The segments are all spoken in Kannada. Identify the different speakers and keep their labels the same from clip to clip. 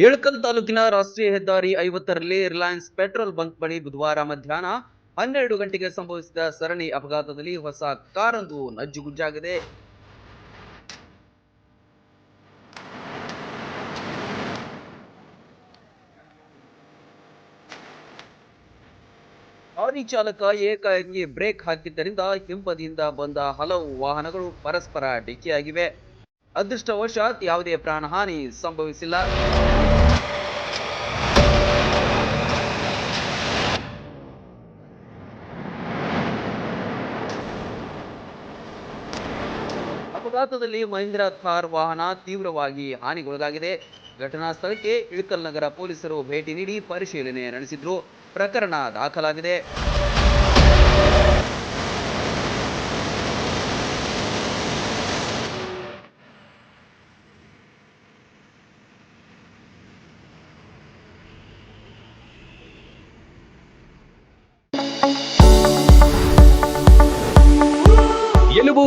Speaker 1: ಇಳಕಲ್ ತಾಲೂಕಿನ ರಾಷ್ಟ್ರೀಯ ಹೆದ್ದಾರಿ ಐವತ್ತರಲ್ಲಿ ರಿಲಯನ್ಸ್ ಪೆಟ್ರೋಲ್ ಬಂಕ್ ಬಳಿ ಬುಧವಾರ ಮಧ್ಯಾಹ್ನ ಹನ್ನೆರಡು ಗಂಟೆಗೆ ಸಂಭವಿಸಿದ ಸರಣಿ ಅಪಘಾತದಲ್ಲಿ ಹೊಸ ಕಾರೊಂದು ನಜ್ಜುಗುಜ್ಜಾಗಿದೆ. ಲಾರಿ ಚಾಲಕ ಏಕಾಏಕಿ ಬ್ರೇಕ್ ಹಾಕಿದ್ದರಿಂದ ಹಿಂಬದಿಯಿಂದ ಬಂದ ಹಲವು ವಾಹನಗಳು ಪರಸ್ಪರ ಡಿಕ್ಕಿಯಾಗಿವೆ. ಅದೃಷ್ಟವಶಾತ್ ಯಾವುದೇ ಪ್ರಾಣಹಾನಿ ಸಂಭವಿಸಿಲ್ಲ. ಅಪಘಾತದಲ್ಲಿ ಮಹೀಂದ್ರ ಥಾರ್ ವಾಹನ ತೀವ್ರವಾಗಿ ಹಾನಿಗೊಳಗಾಗಿದೆ. ಘಟನಾ ಸ್ಥಳಕ್ಕೆ ಇಳಕಲ್ ನಗರ ಪೊಲೀಸರು ಭೇಟಿ ನೀಡಿ ಪರಿಶೀಲನೆ ನಡೆಸಿದ್ರು. ಪ್ರಕರಣ ದಾಖಲಾಗಿದೆ.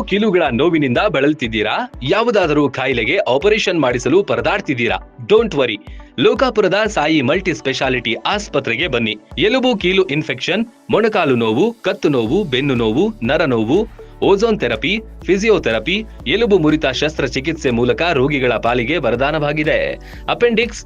Speaker 2: ಕೀಲುಗಳ ನೋವಿನಿಂದ ಬಳಲ್ತಿದ್ದೀರಾ? ಯಾವುದಾದರೂ ಕಾಯಿಲೆಗೆ ಆಪರೇಷನ್ ಮಾಡಿಸಲು ಪರದಾಡ್ತಿದ್ದೀರಾ? ಡೋಂಟ್ ವರಿ ಲೋಕಾಪುರದ ಸಾಯಿ ಮಲ್ಟಿ ಸ್ಪೆಷಾಲಿಟಿ ಆಸ್ಪತ್ರೆಗೆ ಬನ್ನಿ. ಎಲುಬು, ಕೀಲು ಇನ್ಫೆಕ್ಷನ್, ಮೊಣಕಾಲು ನೋವು, ಕತ್ತು ನೋವು, ಬೆನ್ನು ನೋವು, ನರ ನೋವು, ಓಜೋನ್ ಥೆರಪಿ, ಫಿಸಿಯೋಥೆರಪಿ, ಎಲುಬು ಮುರಿತ ಶಸ್ತ್ರಚಿಕಿತ್ಸೆ ಮೂಲಕ ರೋಗಿಗಳ ಪಾಲಿಗೆ ವರದಾನವಾಗಿದೆ. ಅಪೆಂಡಿಕ್ಸ್